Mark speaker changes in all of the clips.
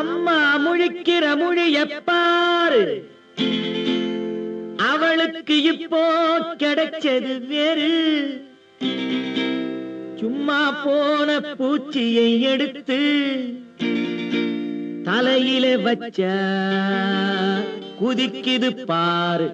Speaker 1: அம்மா முழிக்கிற மொழிய பாரு அவளுக்கு இப்போ கிடைச்சது வேறு. சும்மா போன பூச்சியை எடுத்து தலையில வச்ச குதிக்குது பாரு.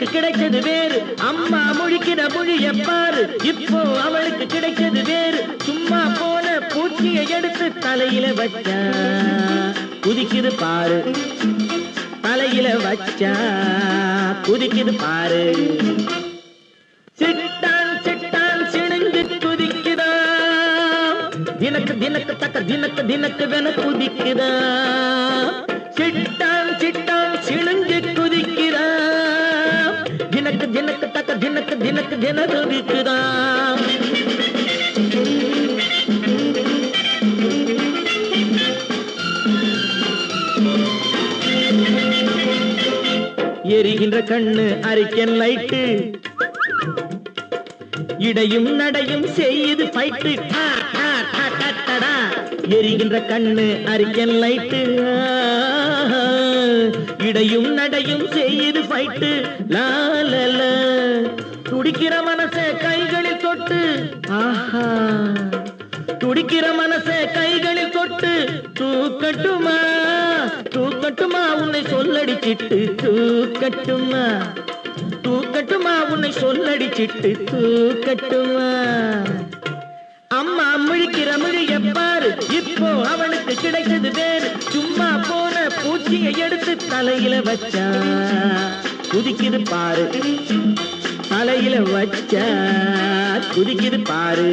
Speaker 1: அவளுக்கு கிடைச்சது வேறு. அம்மா முழிக்கிற மொழி பாரு. இப்போ அவளுக்கு கிடைச்சது வேறு. சும்மா போன பூச்சியை எடுத்து தலையில வச்சா. குதிக்குது பாரு. தலையில வச்சா. குதிக்குது பாரு. சிட்டான் சிட்டான் சிணுங்கு குதிக்குதா. தினக்கு தினக்கு தக்க தினக்கு தினக்கு வென குதிக்குதா. சிட்டான் தினக்கு தினக்கு எரிகின்ற கண்ணு அரிக்கன் லைட்டு இடையும் நடையும் செய்யுது ஃபைட்டு எரிகின்ற கண்ணு அரிக்கன் லைட்டு இடையும் நடையும் செய்யுது ஃபைட்டு லாலல துடிக்கிற மனசை கைகளில் தொட்டு. ஆஹா. துடிக்கிற மனசை கைகளில் தொட்டு. தூக்கட்டுமா? தூக்கட்டுமா? உன்னை சொல்லடிச்சிட்டு தூக்கட்டுமா? தூக்கட்டுமா? உன்னை சொல்லடிச்சிட்டு தூக்கட்டுமா? அம்மா முழிக்கிற மொழிய பாரு. இப்போ அவனுக்கு கிடைச்சது வேறு. சும்மா போன பூச்சியை எடுத்து தலையில வச்சா. குதிக்குது பாரு. தலையில வச்சா குதிக்குது பாரு.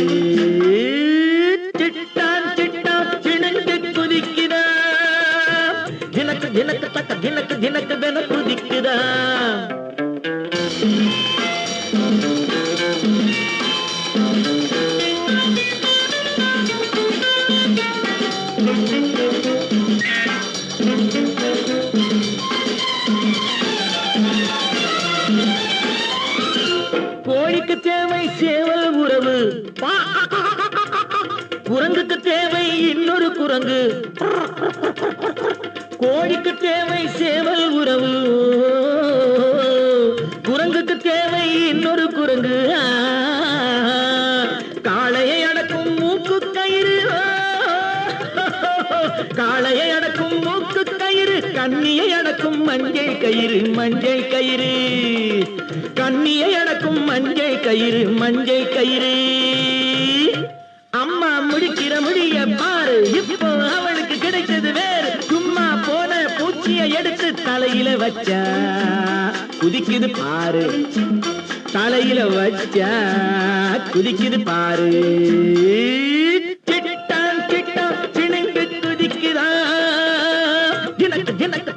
Speaker 1: கோழிக்கு தேவை சேவல் உறவு. குரங்குக்கு தேவை இன்னொரு குரங்கு. கோழிக்கு தேவை சேவல் உறவு. குரங்குக்கு தேவை இன்னொரு குரங்கு. காளையை அடக்கும் மூக்கு கயிறு. காளையை அடக்கும் மூக்கு கயிறு. கண்ணியை அடக்கும் மஞ்சள் கயிறு மஞ்சள் கயிறு. கண்ணியை அடக்கும் மஞ்சள் கயிறு மஞ்சள் கயிறு. அம்மா முடிக்கிற முடிய பாரு. இப்போ அவளுக்கு கிடைச்சது வேறு. சும்மா போன பூச்சியை எடுத்து தலையில வச்சா. குதிக்குது பாரு. தலையில வச்சா. குதிக்குது பாரு. கிட்டான் கிட்டான் சிணுங்கு குதிக்குதா? எனக்கு எனக்கு.